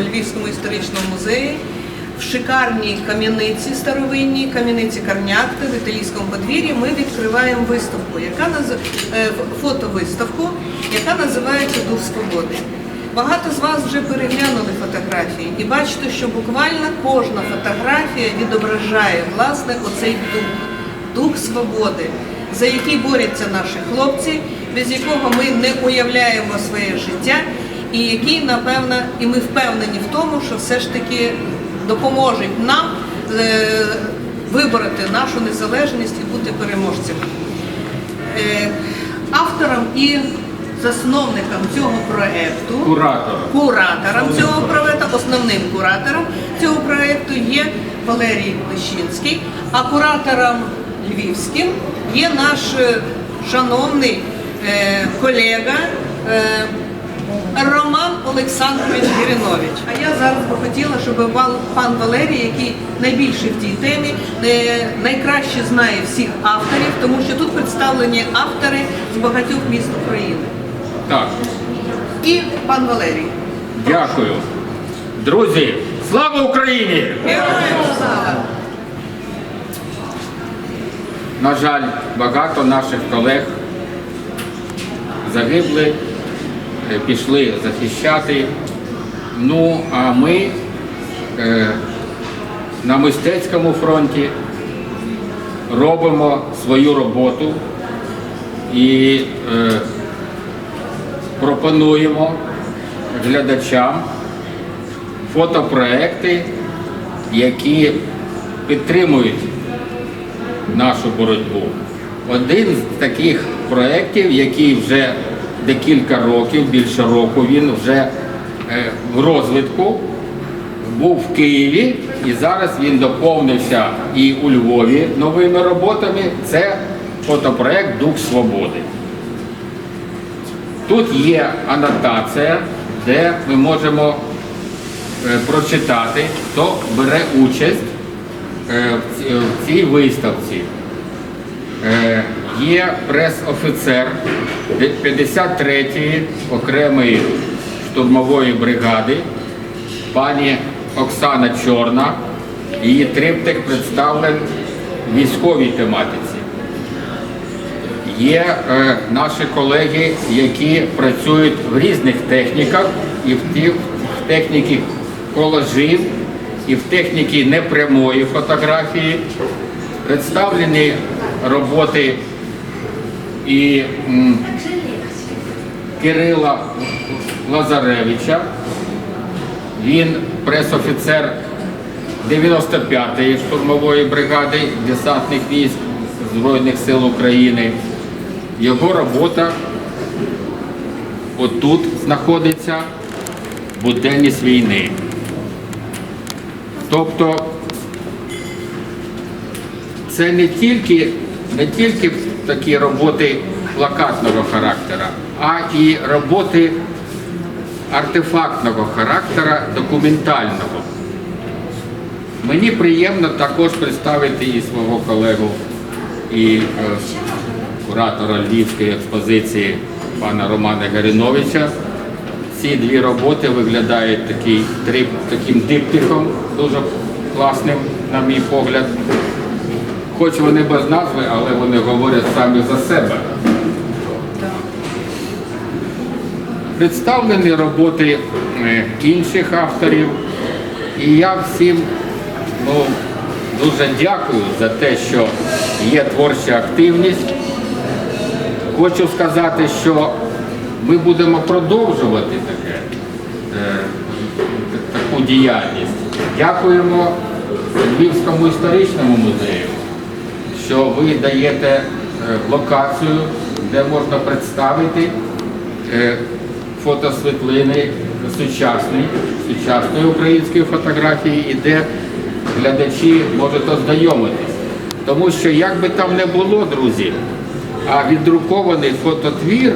Львівському історичному музеї. В шикарній кам'яниці старовинній, кам'яниці Карнятка в італійському подвір'ї ми відкриваємо виставку, яка наз... е, фотовиставку, яка називається Дух свободи. Багато з вас вже переглянули фотографії і бачите, що буквально кожна фотографія відображає власне оцей дух, дух свободи, за який борються наші хлопці, без якого ми не уявляємо своє життя, і який, напевно, і ми впевнені в тому, що все ж таки допоможуть нам е, вибороти нашу незалежність і бути переможцями. Е, автором і засновником цього проекту Куратор. куратором цього проекту, основним куратором цього проекту є Валерій Лещинський, а куратором львівським є наш е, шановний е, колега Олександрович Гіринович. А я зараз би хотіла, щоб пан Валерій, який найбільший в тій темі, найкраще знає всіх авторів, тому що тут представлені автори з багатьох міст України. Так, І пан Валерій. дякую. Друзі, слава Україні! Героям слава! На жаль, багато наших колег загибли, пішли захищати. Ну, а ми е, на мистецькому фронті робимо свою роботу і е, пропонуємо глядачам фотопроекти, які підтримують нашу боротьбу. Один з таких проєктів, який вже декілька років, більше року, він вже е, в розвитку, був в Києві і зараз він доповнився і у Львові новими роботами. Це фотопроект Дух Свободи. Тут є анотація, де ми можемо е, прочитати, хто бере участь е, в ці- в цій виставці. Є прес-офіцер 53-ї окремої штурмової бригади, пані Оксана Чорна. Її триптих представлений в військовій тематиці. Є е, наші колеги, які працюють в різних техніках, і в, ті, в техніці колажів, і в техніці непрямої фотографії. Представлені роботи і Кирила Лазаревича. Він пресофіцер 95-ї штурмової бригади десантних військ Збройних сил України. Його робота отут знаходиться буденність війни. Тобто це не тільки, не тільки такі роботи плакатного характера, а і роботи артефактного характера, документального. Мені приємно також представити і свого колегу, і е, куратора Львівської експозиції пана Романа Гариновича. Ці дві роботи виглядають такий, таким диптихом, дуже класним, на мій погляд. Хоч вони без назви, але вони говорять самі за себе. Представлені роботи е, інших авторів. І я всім ну, дуже дякую за те, що є творча активність. Хочу сказати, що ми будемо продовжувати таке, е, таку діяльність. Дякуємо Львівському історичному музею, що ви даєте е, локацію, де можна представити е, фотосвітлини сучасної, сучасної української фотографії і де глядачі можуть ознайомитись. Тому що як би там не було, друзі, а віддрукований фототвір,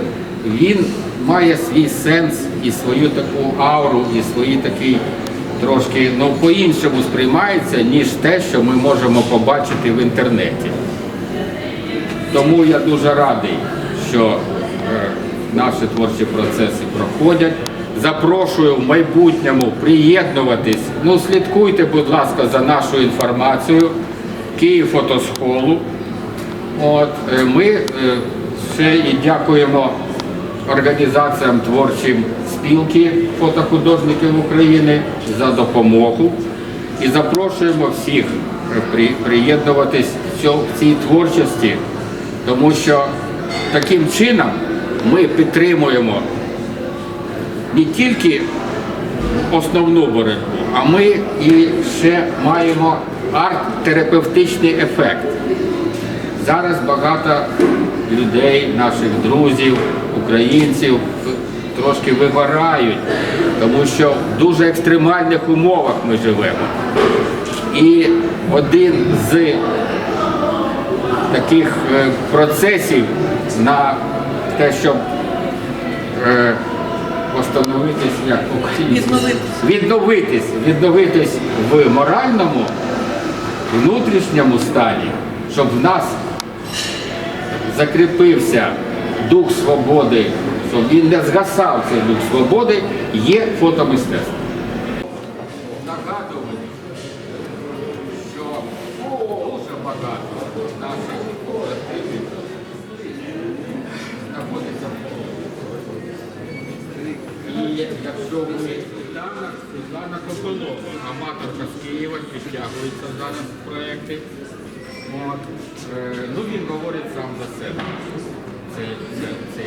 він має свій сенс і свою таку ауру, і свої такий трошки ну, по-іншому сприймається, ніж те, що ми можемо побачити в інтернеті. Тому я дуже радий, що е, наші творчі процеси проходять, запрошую в майбутньому приєднуватись. Ну, слідкуйте, будь ласка, за нашою інформацією. Київ фотосхолу. От, е, ми е, ще і дякуємо організаціям творчим спілки фотохудожників України за допомогу і запрошуємо всіх приєднуватись в цій творчості, тому що таким чином ми підтримуємо не тільки основну боротьбу, а ми і ще маємо арт-терапевтичний ефект. Зараз багато людей, наших друзів, українців трошки вигорають, тому що в дуже екстремальних умовах ми живемо. І один з таких е, процесів на те, щоб е, постановитись як Відновитись. відновитись, відновитись в моральному, внутрішньому стані, щоб в нас закріпився дух свободи, щоб він не згасав цей дух свободи, є фотомистецтво. Нагадую, що дуже багато наших колективів знаходиться в і якщо ви Світлана, Світлана аматорка з Києва, підтягується зараз в проєкти. Е, ну він говорить сам за себе. Це, це, це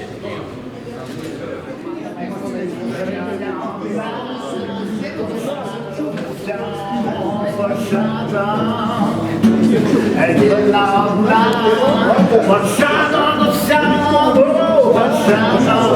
Başa doğru, başa doğru, başa doğru.